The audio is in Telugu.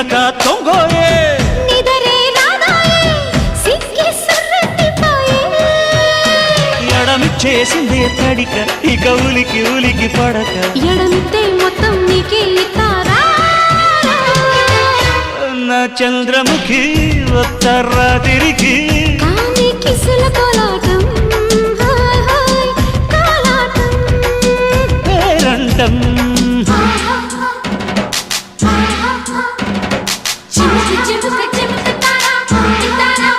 చిలక చేసిందే తడిక ఇక ఉలికి ఉలికి పడక. ఎడంతే మొత్తం నీకే ఇస్తారా? నా చంద్రముఖి ఒత్తర్రా తిరిగి చిచ్చి బుక్క చిమ్ముతారా చిత్తారా